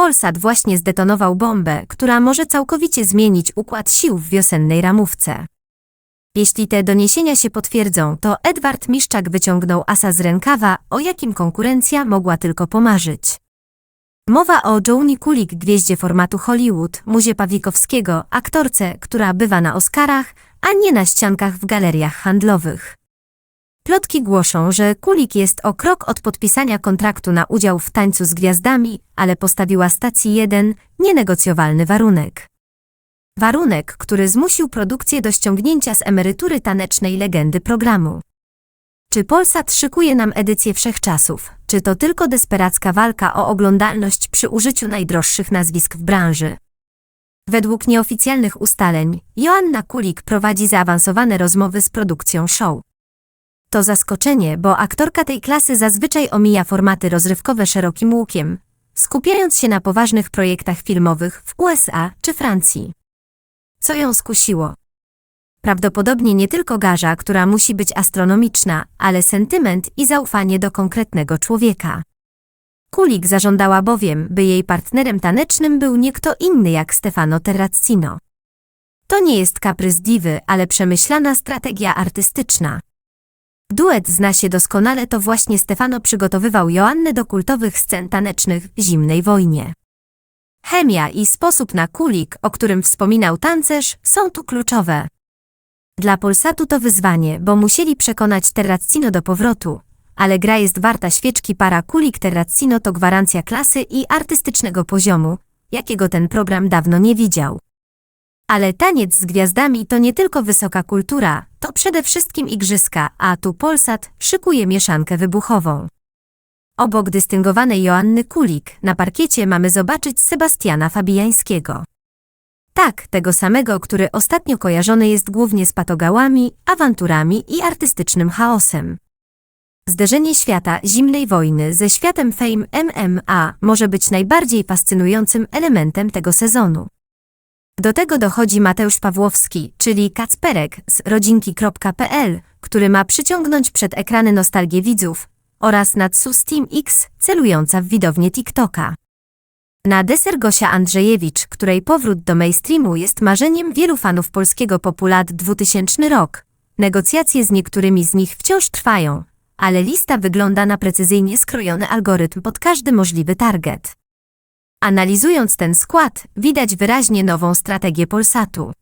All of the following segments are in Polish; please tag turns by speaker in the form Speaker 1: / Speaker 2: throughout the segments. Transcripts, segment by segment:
Speaker 1: Polsat właśnie zdetonował bombę, która może całkowicie zmienić układ sił w wiosennej ramówce. Jeśli te doniesienia się potwierdzą, to Edward Miszczak wyciągnął asa z rękawa, o jakim konkurencja mogła tylko pomarzyć. Mowa o Joanie Kulik, gwieździe formatu Hollywood, muzie Pawlikowskiego, aktorce, która bywa na Oscarach, a nie na ściankach w galeriach handlowych. Plotki głoszą, że Kulik jest o krok od podpisania kontraktu na udział w tańcu z gwiazdami, ale postawiła stacji jeden nienegocjowalny warunek. Warunek, który zmusił produkcję do ściągnięcia z emerytury tanecznej legendy programu. Czy Polsat szykuje nam edycję wszechczasów? Czy to tylko desperacka walka o oglądalność przy użyciu najdroższych nazwisk w branży? Według nieoficjalnych ustaleń, Joanna Kulik prowadzi zaawansowane rozmowy z produkcją show. To zaskoczenie, bo aktorka tej klasy zazwyczaj omija formaty rozrywkowe szerokim łukiem, skupiając się na poważnych projektach filmowych w USA czy Francji. Co ją skusiło? Prawdopodobnie nie tylko garza, która musi być astronomiczna, ale sentyment i zaufanie do konkretnego człowieka. Kulik zażądała bowiem, by jej partnerem tanecznym był nie kto inny jak Stefano Terracino. To nie jest kaprys diwy, ale przemyślana strategia artystyczna. Duet zna się doskonale, to właśnie Stefano przygotowywał Joannę do kultowych scen tanecznych w zimnej wojnie. Chemia i sposób na kulik, o którym wspominał tancerz, są tu kluczowe. Dla Polsatu to wyzwanie, bo musieli przekonać Terracino do powrotu, ale gra jest warta świeczki para kulik Terracino to gwarancja klasy i artystycznego poziomu, jakiego ten program dawno nie widział. Ale taniec z gwiazdami to nie tylko wysoka kultura, to przede wszystkim igrzyska, a tu Polsat szykuje mieszankę wybuchową. Obok dystyngowanej Joanny Kulik na parkiecie mamy zobaczyć Sebastiana Fabijańskiego. Tak, tego samego, który ostatnio kojarzony jest głównie z patogałami, awanturami i artystycznym chaosem. Zderzenie świata zimnej wojny ze światem fame MMA może być najbardziej fascynującym elementem tego sezonu. Do tego dochodzi Mateusz Pawłowski, czyli Kacperek z rodzinki.pl, który ma przyciągnąć przed ekrany nostalgię widzów, oraz Natsu Steam X, celująca w widownię TikToka. Na deser Gosia Andrzejewicz, której powrót do mainstreamu jest marzeniem wielu fanów polskiego popu lat 2000 rok. Negocjacje z niektórymi z nich wciąż trwają, ale lista wygląda na precyzyjnie skrojony algorytm pod każdy możliwy target. Analizując ten skład, widać wyraźnie nową strategię Polsatu.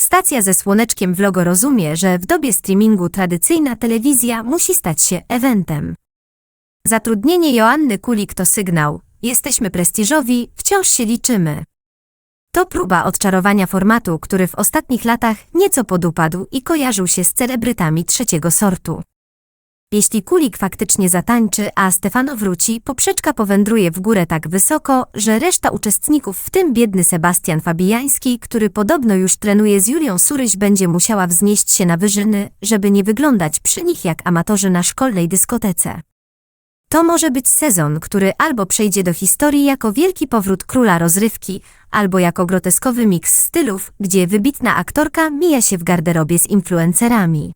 Speaker 1: Stacja ze słoneczkiem w logo rozumie, że w dobie streamingu tradycyjna telewizja musi stać się eventem. Zatrudnienie Joanny Kulik to sygnał, jesteśmy prestiżowi, wciąż się liczymy. To próba odczarowania formatu, który w ostatnich latach nieco podupadł i kojarzył się z celebrytami trzeciego sortu. Jeśli Kulik faktycznie zatańczy, a Stefano wróci, poprzeczka powędruje w górę tak wysoko, że reszta uczestników, w tym biedny Sebastian Fabijański, który podobno już trenuje z Julią Suryś, będzie musiała wznieść się na wyżyny, żeby nie wyglądać przy nich jak amatorzy na szkolnej dyskotece. To może być sezon, który albo przejdzie do historii jako wielki powrót króla rozrywki, albo jako groteskowy miks stylów, gdzie wybitna aktorka mija się w garderobie z influencerami.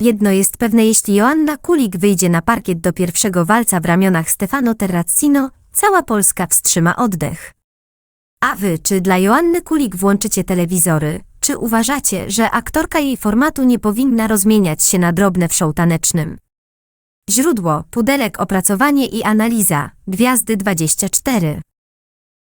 Speaker 1: Jedno jest pewne, jeśli Joanna Kulik wyjdzie na parkiet do pierwszego walca w ramionach Stefano Terracino, cała Polska wstrzyma oddech. A wy, czy dla Joanny Kulik włączycie telewizory? Czy uważacie, że aktorka jej formatu nie powinna rozmieniać się na drobne w show tanecznym? Źródło, pudelek, opracowanie i analiza, Gwiazdy 24.